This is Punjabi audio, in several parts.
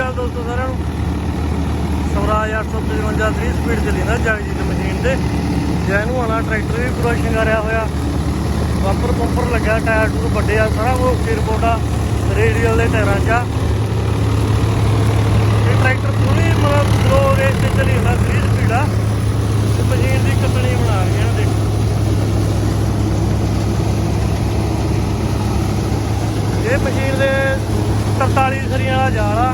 ਅਕਾਲ ਦੋਸਤੋ ਸਾਰਿਆਂ ਨੂੰ। ਸਵਰਾਜ 855 3 ਸਪੀਡ ਚੱਲੀ ਨਾ ਜਗਜੀਤ ਮਸ਼ੀਨ ਤੇ। ਜੈਨੂੰ ਆਣਾ ਟਰੈਕਟਰ ਵੀ ਪੂਰਾ ਸ਼ਿੰਗਾਰਿਆ ਹੋਇਆ। ਬੰਪਰ ਪੰਪਰ ਲੱਗਾ ਟਾਇਰ ਟੂਰ ਵੱਡੇ ਆ, ਸਾਰਾ ਉਹ ਓਕੇ ਰਿਪੋਰਟ ਆ ਰੇਡੀਅਲ ਦੇ ਟਾਇਰਾਂ 'ਚ ਆ ਇਹ ਟਰੈਕਟਰ ਪੂਰੀ ਮਤਲਬ ਸਲੋ ਰੇਸ ਤੇ ਚੱਲੀ ਜਾਂਦਾ 3 ਸਪੀਡ ਆ ਤੇ ਮਸ਼ੀਨ ਦੀ ਕੱਟਣੀ ਬਣਾ ਰਹੀ ਆ ਦੇਖੋ ਇਹ ਮਸ਼ੀਨ ਦੇ 43 ਸਰੀਆਂ ਵਾਲਾ ਜਾਲ ਆ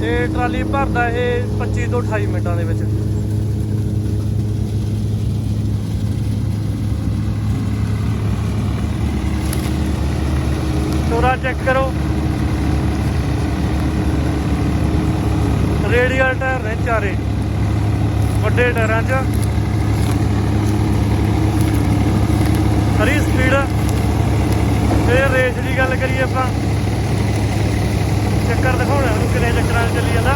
ਤੇ ਟਰਾਲੀ ਭਰਦਾ ਇਹ 25 ਤੋਂ 28 ਮਿੰਟਾਂ ਦੇ ਵਿੱਚ। ਤੋਰਾ ਚੈੱਕ ਕਰੋ। ਰੇਡੀਅਲ ਟਾਇਰ ਨੇ ਚਾਰੇ। ਵੱਡੇ ਟਾਇਰਾਂ 'ਚ। ਹਰੀ ਸਪੀਡ। ਤੇ ਰੇਸ ਦੀ ਗੱਲ ਕਰੀਏ ਆਪਾਂ। ਚੱਕਰ ਦਿਖਾਉਣਾ ਉਹਨੂੰ ਕਿੰਨੇ ਚੱਕਰਾਂ 'ਚ ਚੱਲੀ ਜਾਂਦਾ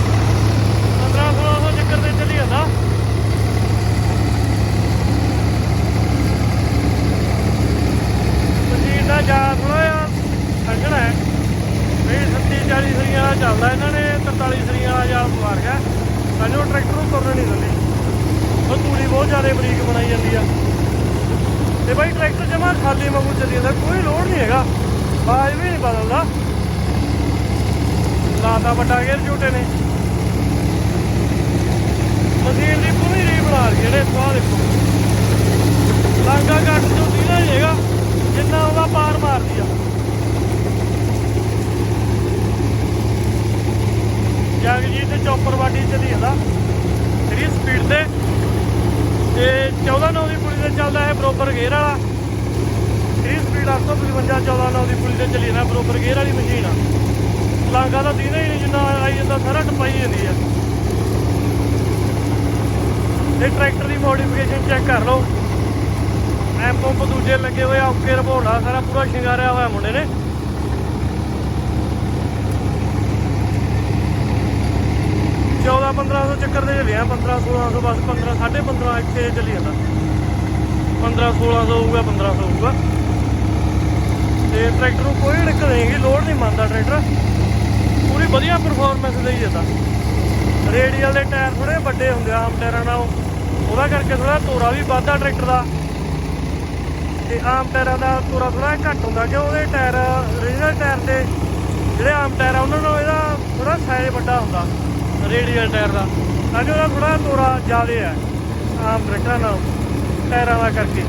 ਪੰਦਰਾਂ ਸੋਲਾਂ ਸੌ ਚੱਕਰ ਤੇ ਚੱਲੀ ਜਾਂਦਾ ਮਸ਼ੀਨ ਦਾ ਜਾ ਥੋੜਾ ਜਿਹਾ ਸੰਘਣਾ ਹੈ ਵੀ 37 40 ਚੱਲਦਾ ਇਹਨਾਂ ਨੇ 43 ਸਰੀਆਂ ਵਾਲਾ ਜਾਲ ਪਵਾ ਰਿਹਾ ਸਾਨੂੰ ਟਰੈਕਟਰ ਨੂੰ ਤੁਰਨ ਨਹੀਂ ਦਿੰਦੇ। ਉਹ ਤੂੜੀ ਬਹੁਤ ਜ਼ਿਆਦਾ ਬਰੀਕ ਬਣਾਈ ਜਾਂਦੀ ਆ। ਤੇ ਬਾਈ ਟਰੈਕਟਰ ਜਮਾ ਖਾਲੀ ਵਾਂਗੂ ਚੱਲੀ ਜਾਂਦਾ, ਕੋਈ ਲੋਡ ਨਹੀਂ ਹੈਗਾ। ਬਾਜ ਵੀ ਨਹੀਂ ਬਦਲਦਾ। ਲਾਤਾ ਵੱਡਾ ਗੇਅਰ ਝੂਟੇ ਨੇ। ਮਸ਼ੀਨ ਦੀ ਪੂਰੀ ਰੀ ਬਣਾ ਰਹੀ ਜਿਹੜੇ ਸਵਾਹ ਦੇਖੋ ਲਾਂਗਾ ਘੱਟ ਤੋਂ ਦੀਨਾ ਨਹੀਂ ਹੈਗਾ ਜਿੰਨਾ ਉਹਦਾ ਪਾਰ ਮਾਰਦੀ ਆ ਜਗਜੀਤ ਚੌਪਰ ਵਾਡੀ ਚੱਲੀ ਜਾਂਦਾ ਜਿਹੜੀ ਸਪੀਡ ਤੇ ਤੇ 14 9 ਦੀ ਪੁਲੀ ਤੇ ਚੱਲਦਾ ਹੈ ਬਰੋਬਰ ਗੇਅਰ ਵਾਲਾ। ਜਿਹੜੀ ਸਪੀਡ 855 14 9 ਦੀ ਪੁਲੀ ਤੇ ਚੱਲੀ ਜਾਂਦਾ ਬਰੋਬਰ ਗੇਅਰ ਵਾਲੀ ਮਸ਼ੀਨ ਆ। ਲਾਂਗਾ ਦਾ ਦੀਨਾ ਹੀ ਨਹੀਂ ਜਿੰਨਾ ਆਈ ਜਾਂਦਾ, ਸਾਰਾ ਟਪਾਈ ਜਾਂਦੀ ਆ। ਇਹ ਟਰੈਕਟਰ ਦੀ ਮੋਡੀਫਿਕੇਸ਼ਨ ਚੈੱਕ ਕਰ ਲਓ। ਐ ਪੰਪ ਦੂਜੇ ਲੱਗੇ ਹੋਏ ਆ, ਓਕੇ ਰਿਪੋਰਟ ਆ, ਸਾਰਾ ਪੂਰਾ ਸ਼ਿੰਗਾਰਿਆ ਹੋਇਆ ਮੁੰਡੇ ਨੇ ਚੌਦਾਂ 1500 ਚੱਕਰ ਦੇ ਚੱਲਿਆ 15 1600 ਬਸ 15 15.5 ਇੱਥੇ ਚੱਲੀ ਜਾਂਦਾ। 15 1600 ਹੋਊਗਾ 1500 ਹੋਊਗਾ। ਤੇ ਟਰੈਕਟਰ ਨੂੰ ਕੋਈ ਦਿੱਕਤ ਨਹੀਂ ਲੋਡ ਨਹੀਂ ਮੰਨਦਾ ਟਰੈਕਟਰ। ਪੂਰੀ ਵਧੀਆ ਪਰਫਾਰਮੈਂਸ ਦੇਈ ਜਾਂਦਾ। ਰੇਡੀਅਲ ਦੇ ਟਾਇਰ ਥੋੜੇ ਵੱਡੇ ਹੁੰਦੇ ਆ, ਆਮ ਟਾਇਰਾਂ ਨਾਲੋਂ। ਉਹਦਾ ਕਰਕੇ ਥੋੜਾ ਤੋਰਾ ਵੀ ਵੱਧਦਾ ਟਰੈਕਟਰ ਦਾ। ਤੇ ਆਮ ਟਾਇਰਾਂ ਦਾ ਤੋਰਾ ਥੋੜਾ ਘੱਟ ਹੁੰਦਾ, ਕਿਉਂ ਉਹਦੇ ਟਾਇਰ ਰੀਜਨਲ ਟਾਇਰ ਤੇ ਜਿਹੜੇ ਆਮ ਟਾਇਰ ਆ, ਉਹਨਾਂ ਨਾਲੋਂ ਇਹਦਾ ਥੋੜਾ ਸਾਈਜ਼ ਵੱਡਾ ਹੁੰਦਾ। ਰੇਡੀਅਲ ਟਾਇਰ ਦਾ। ਤਾਂ ਕਿ ਉਹਦਾ ਥੋੜਾ ਤੋਰਾ ਜ਼ਿਆਦਾ ਹੈ ਆਮ ਟਰੈਕਟਰਾਂ ਨਾਲ, ਟਾਇਰਾਂ ਦਾ ਕਰਕੇ।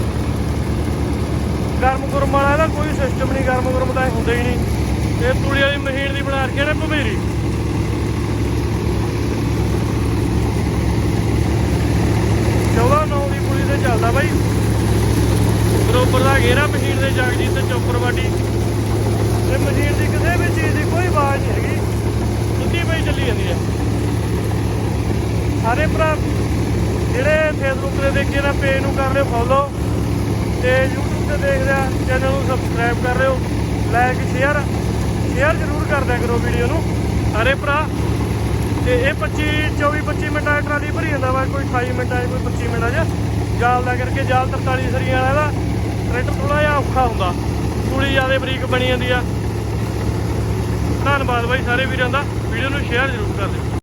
ਗਰਮ ਗੁਰਮ ਵਾਲਾ ਇਹਦਾ ਕੋਈ ਸਿਸਟਮ ਨਹੀਂ, ਗਰਮ ਗੁਰਮ ਤਾਂ ਹੁੰਦਾ ਹੀ ਨਹੀਂ। ਇਹ ਤੂੜੀ ਵਾਲੀ ਮਸ਼ੀਨ ਦੀ ਬਣਾ ਰੱਖੀ ਹੈ ਨਾ ਭਵੇਰੀ। ਚੌਦਾਂ ਨੌ ਦੀ ਪੁਲੀ ਤੇ ਚੱਲਦਾ ਬਾਈ। ਬਰੋਬਰ ਦਾ ਘੇਰਾ ਮਸ਼ੀਨ ਦੇ ਜਗਜੀਤ ਤੇ ਚੌਪਰ ਵਾਟੀ ਤੇ ਮਸ਼ੀਨ ਦੀ ਕਿਸੇ ਵੀ ਚੀਜ਼ ਦੀ ਕੋਈ ਆਵਾਜ਼ ਨਹੀਂ ਹੈਗੀ। ਸਿੱਧੀ ਪਈ ਚੱਲੀ ਜਾਂਦੀ ਹੈ ਸਾਰੇ ਭਰਾ ਜਿਹੜੇ ਫੇਸਬੁੱਕ ਤੇ ਦੇਖੇ ਨਾ ਪੇਜ ਨੂੰ ਕਰ ਲਿਓ ਫੋਲੋ ਤੇ YouTube ਤੇ ਦੇਖ ਰਿਹਾ ਚੈਨਲ ਨੂੰ ਸਬਸਕ੍ਰਾਈਬ ਕਰ ਲਿਓ ਲਾਈਕ ਸ਼ੇਅਰ ਸ਼ੇਅਰ ਜ਼ਰੂਰ ਕਰਦਿਆ ਕਰੋ ਵੀਡੀਓ ਨੂੰ। ਸਾਰੇ ਭਰਾ, ਤੇ ਇਹ 25 24 25 ਮਿੰਟਾਂ ਦੀ ਟਰਾਲੀ ਭਰੀ ਜਾਂਦਾ ਵਾ, ਕੋਈ 28 ਮਿੰਟਾਂ 'ਚ ਕੋਈ 25 ਮਿੰਟਾਂ 'ਚ। ਜਾਲ ਦਾ ਕਰਕੇ ਜਾਲ 43 ਸਰੀਆਂ ਵਾਲਾ ਦਾ ਟਰੈਕਟਰ ਥੋੜਾ ਜਿਹਾ ਔਖਾ ਹੁੰਦਾ। ਤੂੜੀ ਜ਼ਿਆਦਾ ਬਰੀਕ ਬਣੀ ਜਾਂਦੀ ਆ। ਧੰਨਵਾਦ ਬਾਈ ਸਾਰੇ ਵੀਰਾਂ ਦਾ। ਵੀਡੀਓ ਨੂੰ ਸ਼ੇਅਰ ਜ਼ਰੂਰ ਕਰ ਦਿਓ।